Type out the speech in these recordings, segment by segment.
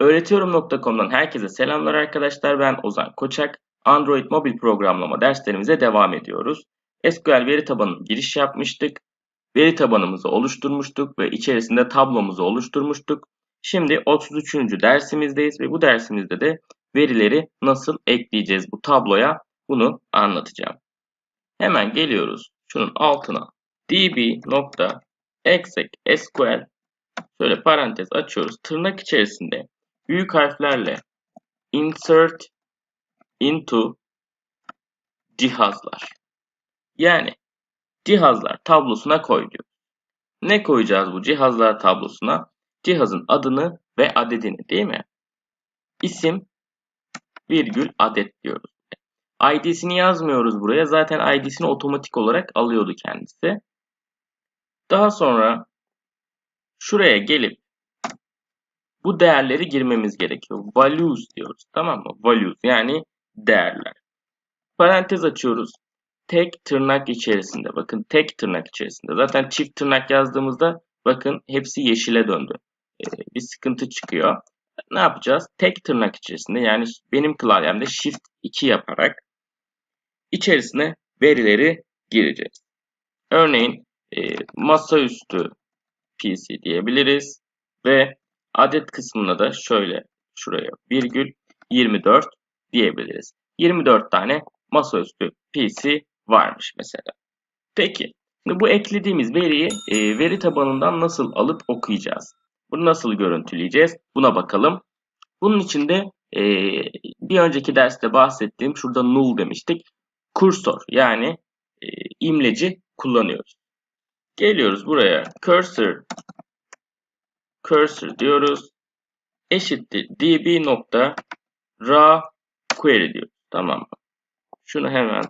Öğretiyorum.com'dan herkese selamlar arkadaşlar. Ben Ozan Koçak. Android mobil programlama derslerimize devam ediyoruz. SQL veri tabanına giriş yapmıştık. Veri tabanımızı oluşturmuştuk ve içerisinde tablomuzu oluşturmuştuk. Şimdi 33. dersimizdeyiz ve bu dersimizde de verileri nasıl ekleyeceğiz bu tabloya bunu anlatacağım. Hemen geliyoruz şunun altına db.exec SQL şöyle parantez açıyoruz. Tırnak içerisinde büyük harflerle insert into cihazlar. Yani cihazlar tablosuna koy diyor. Ne koyacağız bu cihazlar tablosuna? Cihazın adını ve adedini değil mi? İsim virgül adet diyoruz. ID'sini yazmıyoruz buraya. Zaten ID'sini otomatik olarak alıyordu kendisi. Daha sonra şuraya gelip bu değerleri girmemiz gerekiyor. Values diyoruz. Tamam mı? Values yani değerler. Parantez açıyoruz. Tek tırnak içerisinde. Bakın tek tırnak içerisinde. Zaten çift tırnak yazdığımızda bakın hepsi yeşile döndü. Ee, bir sıkıntı çıkıyor. Ne yapacağız? Tek tırnak içerisinde yani benim klavyemde Shift 2 yaparak içerisine verileri gireceğiz. Örneğin e, masaüstü PC diyebiliriz ve Adet kısmına da şöyle şuraya virgül 24 diyebiliriz. 24 tane masaüstü PC varmış mesela. Peki bu eklediğimiz veriyi e, veri tabanından nasıl alıp okuyacağız? Bunu nasıl görüntüleyeceğiz? Buna bakalım. Bunun için de e, bir önceki derste bahsettiğim şurada null demiştik. Kursor yani e, imleci kullanıyoruz. Geliyoruz buraya cursor cursor diyoruz. Eşittir db nokta raw query diyoruz. Tamam mı? Şunu hemen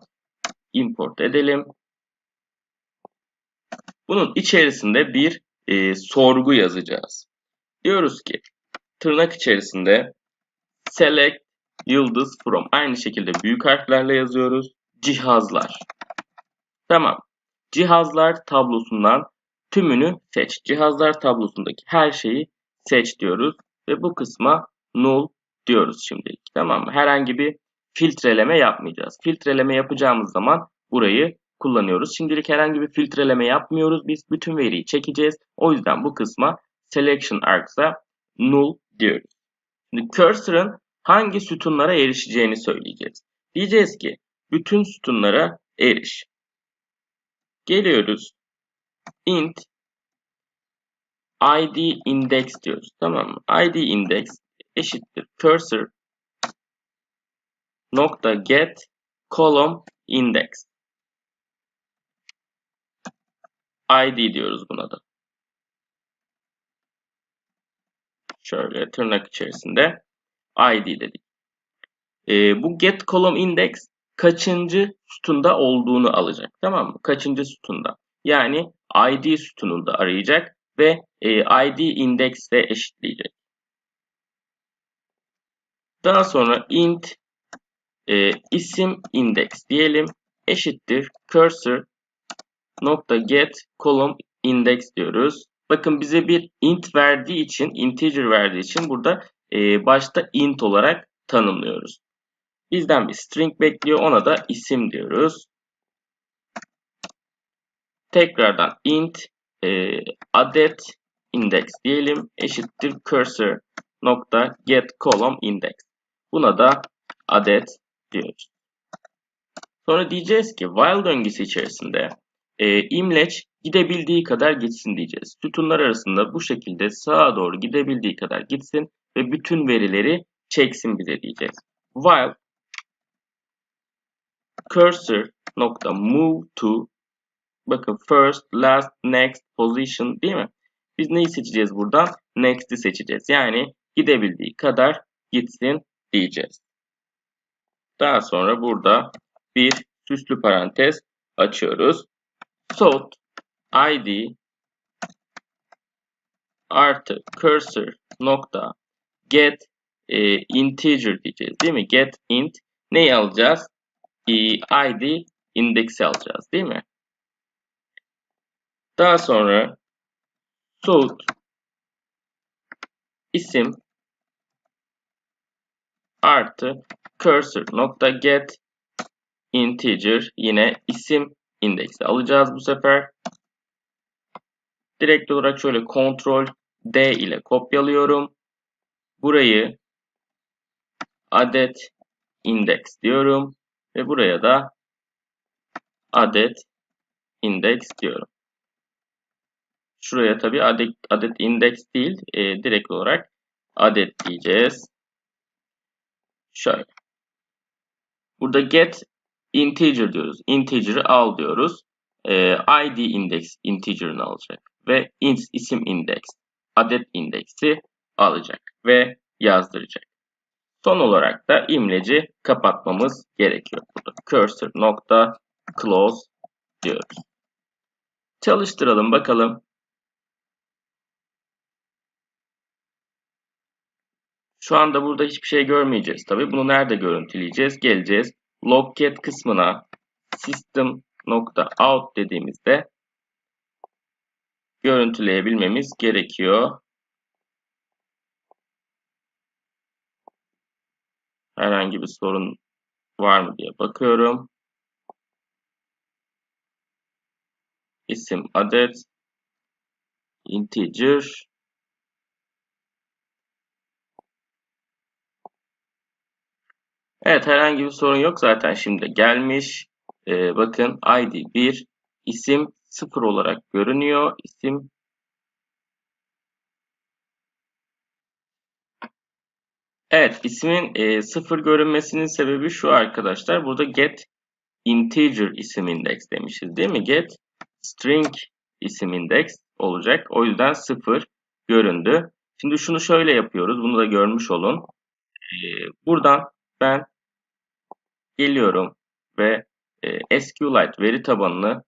import edelim. Bunun içerisinde bir e, sorgu yazacağız. Diyoruz ki tırnak içerisinde select yıldız from aynı şekilde büyük harflerle yazıyoruz. Cihazlar. Tamam. Cihazlar tablosundan Tümünü seç. Cihazlar tablosundaki her şeyi seç diyoruz. Ve bu kısma null diyoruz şimdilik. Tamam mı? Herhangi bir filtreleme yapmayacağız. Filtreleme yapacağımız zaman burayı kullanıyoruz. Şimdilik herhangi bir filtreleme yapmıyoruz. Biz bütün veriyi çekeceğiz. O yüzden bu kısma selection args'a null diyoruz. Şimdi cursor'ın hangi sütunlara erişeceğini söyleyeceğiz. Diyeceğiz ki bütün sütunlara eriş. Geliyoruz int id index diyoruz. Tamam mı? id index eşittir cursor nokta get column index id diyoruz buna da. Şöyle tırnak içerisinde id dedik. E, bu get column index kaçıncı sütunda olduğunu alacak. Tamam mı? Kaçıncı sütunda. Yani id sütununda arayacak ve e, id indeksle eşitleyecek. Daha sonra int e, isim index diyelim eşittir cursor nokta get column index diyoruz. Bakın bize bir int verdiği için, integer verdiği için burada e, başta int olarak tanımlıyoruz. Bizden bir string bekliyor. Ona da isim diyoruz. Tekrardan int e, adet index diyelim eşittir cursor nokta get column index. Buna da adet diyoruz. Sonra diyeceğiz ki while döngüsü içerisinde e, imleç gidebildiği kadar gitsin diyeceğiz. Sütunlar arasında bu şekilde sağa doğru gidebildiği kadar gitsin ve bütün verileri çeksin bize diyeceğiz. While cursor nokta move to Bakın first, last, next, position değil mi? Biz neyi seçeceğiz buradan? Next'i seçeceğiz. Yani gidebildiği kadar gitsin diyeceğiz. Daha sonra burada bir süslü parantez açıyoruz. Sort id artı cursor nokta get e, integer diyeceğiz değil mi? Get int neyi alacağız? E, id indeksi alacağız değil mi? Daha sonra soğut isim artı cursor nokta get integer yine isim indeksi alacağız bu sefer. Direkt olarak şöyle Ctrl D ile kopyalıyorum. Burayı adet index diyorum ve buraya da adet index diyorum. Şuraya tabi adet, adet index değil, e, direkt olarak adet diyeceğiz. Şöyle. Burada get integer diyoruz. Integer'ı al diyoruz. E, id index integer'ını alacak ve int isim index adet indeksi alacak ve yazdıracak. Son olarak da imleci kapatmamız gerekiyor. Burada cursor nokta close diyoruz. Çalıştıralım bakalım. Şu anda burada hiçbir şey görmeyeceğiz. Tabi bunu nerede görüntüleyeceğiz? Geleceğiz. Logcat kısmına system nokta out dediğimizde görüntüleyebilmemiz gerekiyor. Herhangi bir sorun var mı diye bakıyorum. İsim, adet, integer, Evet herhangi bir sorun yok zaten şimdi gelmiş. Ee, bakın ID 1 isim 0 olarak görünüyor. İsim Evet ismin e, 0 görünmesinin sebebi şu arkadaşlar. Burada get integer isim index demişiz değil mi? Get string isim index olacak. O yüzden 0 göründü. Şimdi şunu şöyle yapıyoruz. Bunu da görmüş olun. Ee, buradan ben geliyorum ve e, SQLite veri tabanını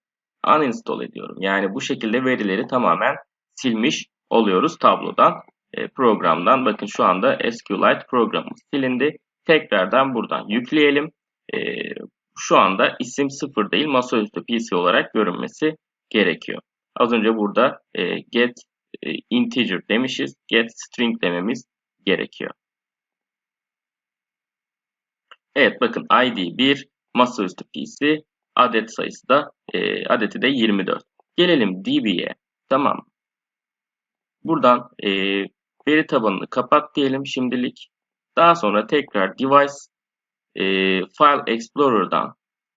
uninstall ediyorum. Yani bu şekilde verileri tamamen silmiş oluyoruz tablodan, e, programdan. Bakın şu anda SQLite programı silindi. Tekrardan buradan yükleyelim. E, şu anda isim sıfır değil masaüstü PC olarak görünmesi gerekiyor. Az önce burada e, get e, integer demişiz. Get string dememiz gerekiyor. Evet bakın ID 1 masaüstü PC adet sayısı da e, adeti de 24. Gelelim DB'ye. Tamam. Buradan e, veri tabanını kapat diyelim şimdilik. Daha sonra tekrar device e, file explorer'dan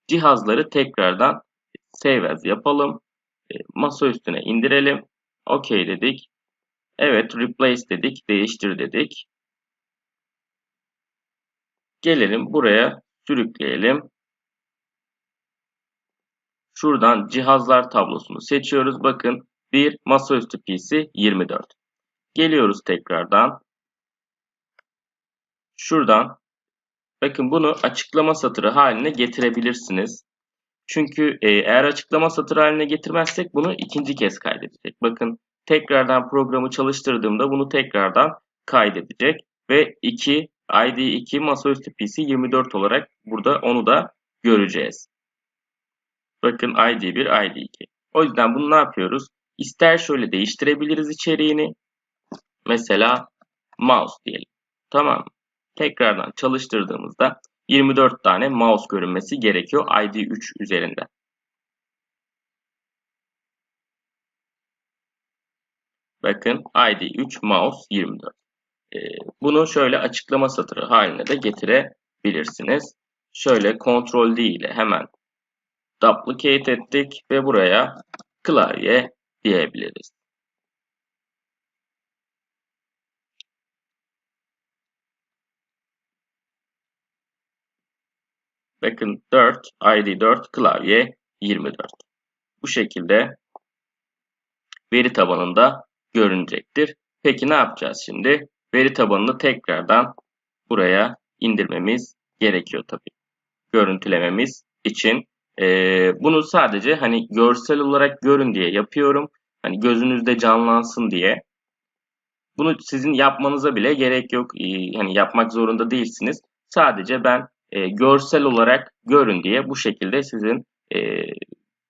cihazları tekrardan save as yapalım. E, masa üstüne indirelim. OK dedik. Evet replace dedik. Değiştir dedik. Gelelim buraya sürükleyelim. Şuradan cihazlar tablosunu seçiyoruz. Bakın bir masaüstü PC 24. Geliyoruz tekrardan. Şuradan bakın bunu açıklama satırı haline getirebilirsiniz. Çünkü e, eğer açıklama satırı haline getirmezsek bunu ikinci kez kaydedecek. Bakın tekrardan programı çalıştırdığımda bunu tekrardan kaydedecek ve 2 ID2 masaüstü PC 24 olarak burada onu da göreceğiz. Bakın ID1, ID2. O yüzden bunu ne yapıyoruz? İster şöyle değiştirebiliriz içeriğini. Mesela mouse diyelim. Tamam Tekrardan çalıştırdığımızda 24 tane mouse görünmesi gerekiyor ID3 üzerinde. Bakın ID3 mouse 24. Ee, bunu şöyle açıklama satırı haline de getirebilirsiniz. Şöyle Ctrl D ile hemen duplicate ettik ve buraya klavye diyebiliriz. Bakın 4, ID 4, klavye 24. Bu şekilde veri tabanında görünecektir. Peki ne yapacağız şimdi? Veri tabanını tekrardan buraya indirmemiz gerekiyor tabii. Görüntülememiz için. Ee, bunu sadece hani görsel olarak görün diye yapıyorum. Hani gözünüzde canlansın diye. Bunu sizin yapmanıza bile gerek yok. Ee, hani yapmak zorunda değilsiniz. Sadece ben e, görsel olarak görün diye bu şekilde sizin e,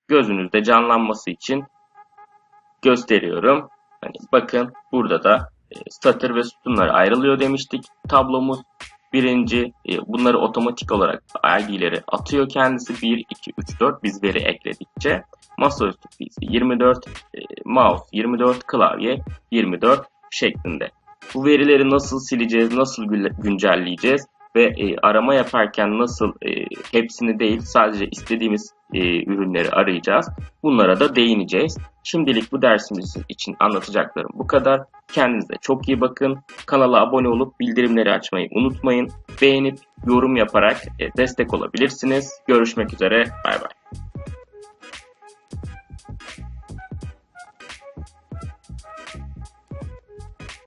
gözünüzde canlanması için gösteriyorum. Hani bakın burada da satır ve sütunlar ayrılıyor demiştik tablomuz. Birinci, e, bunları otomatik olarak ID'leri atıyor kendisi. 1, 2, 3, 4 biz veri ekledikçe. Masaüstü PC 24, e, mouse 24, klavye 24 şeklinde. Bu verileri nasıl sileceğiz, nasıl güncelleyeceğiz ve e, arama yaparken nasıl e, hepsini değil sadece istediğimiz e, ürünleri arayacağız. Bunlara da değineceğiz. Şimdilik bu dersimiz için anlatacaklarım bu kadar. Kendinize çok iyi bakın. Kanala abone olup bildirimleri açmayı unutmayın. Beğenip yorum yaparak e, destek olabilirsiniz. Görüşmek üzere. Bay bay.